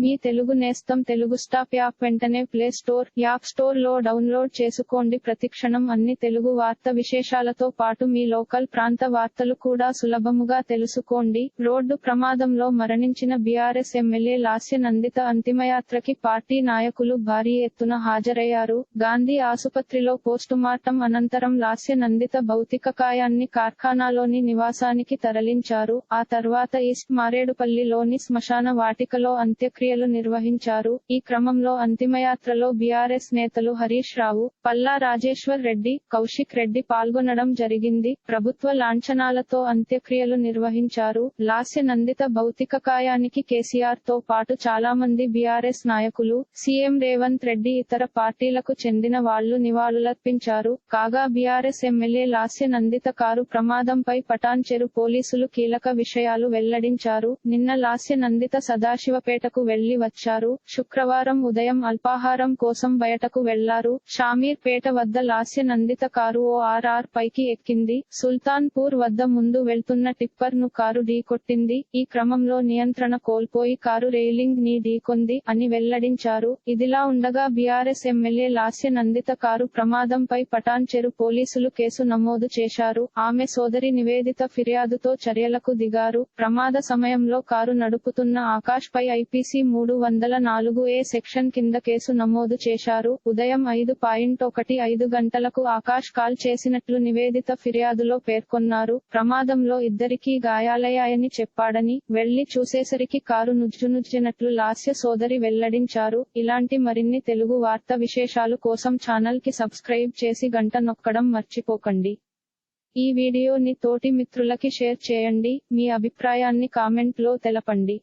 మీ తెలుగు నేస్తం Telugu stop app వెంటనే play store app స్టోర్లో డౌన్లోడ్ చేసుకోండి. ప్రతిక్షణం అన్ని తెలుగు వార్త విశేషాలతో పాటు మీ లోకల్ ప్రాంత వార్తలు కూడా సులభముగా తెలుసుకోండి. రోడ్డు ప్రమాదంలో మరణించిన బీఆర్ఎస్ ఎమ్మెల్యే లాస్య నందిత అంతిమయాత్రకి పార్టీ నాయకులు భారీ ఎత్తున హాజరయ్యారు. గాంధీ ఆసుపత్రిలో పోస్టుమార్టం అనంతరం లాస్య నందిత భౌతిక కాయాన్ని కార్ఖానాలోని నివాసానికి తరలించారు. ఆ తర్వాత ఈస్ట్ మారేడుపల్లిలోని శ్మశాన వాటికలో అంత్యక్రియ అంత్యక్రియలు నిర్వహించారు. ఈ క్రమంలో అంతిమయాత్రలో బీఆర్ఎస్ నేతలు హరీష్ రావు పల్లా రాజేశ్వర్ రెడ్డి కౌశిక్ రెడ్డి పాల్గొనడం జరిగింది. ప్రభుత్వ లాంఛనాలతో అంత్యక్రియలు నిర్వహించారు. లాస్య నందిత భౌతిక కాయానికి కేసీఆర్తో పాటు చాలా మంది బీఆర్ఎస్ నాయకులు సీఎం రేవంత్ రెడ్డి ఇతర పార్టీలకు చెందిన వాళ్ళు నివాళులర్పించారు. కాగా BRS MLA Lasya Nanditha car ప్రమాదంపై పటాన్చెరు పోలీసులు కీలక విషయాలు వెల్లడించారు. నిన్న లాస్య నందిత సదాశివపేటకు వెళ్ళి వచ్చారు. శుక్రవారం ఉదయం అల్పాహారం కోసం బయటకు వెళ్ళారు. షామీర్ పేట వద్ద Lasya Nanditha car O RR పైకి ఎక్కింది. సుల్తాన్పూర్ వద్ద ముందు వెళ్తున్న టిప్పర్ను కారు ఢీకొట్టింది ఈ క్రమంలో నియంత్రణ కోల్పోయి కారు రైలింగ్ని ఢీకొంది అని వెల్లడించారు. ఇదిలా ఉండగా BRS MLA Lasya Nanditha car ప్రమాదంపై పటాన్చెరు పోలీసులు కేసు నమోదు చేశారు. ఆమె సోదరి నివేదిత ఫిర్యాదుతో చర్యలకు దిగారు. ప్రమాద సమయంలో కారు నడుపుతున్న ఆకాష్ పై ఐపీసీ మూడు వందల నాలుగు ఏ సెక్షన్ కింద కేసు నమోదు చేశారు. ఉదయం ఐదు పాయింట్ ఒకటి ఐదు గంటలకు ఆకాష్ కాల్ చేసినట్లు నివేదిత ఫిర్యాదులో పేర్కొన్నారు. ప్రమాదంలో ఇద్దరికీ గాయాలయ్యాయని చెప్పాడని వెళ్ళి చూసేసరికి కారు నుజ్జునుజ్జినట్లు లాస్య సోదరి వెల్లడించారు. ఇలాంటి మరిన్ని తెలుగు వార్త విశేషాలు కోసం ఛానల్కి సబ్స్క్రైబ్ చేసి గంట నొక్కడం మర్చిపోకండి. ఈ వీడియోని తోటి మిత్రులకి షేర్ చేయండి. మీ అభిప్రాయాన్ని కామెంట్లో తెలపండి.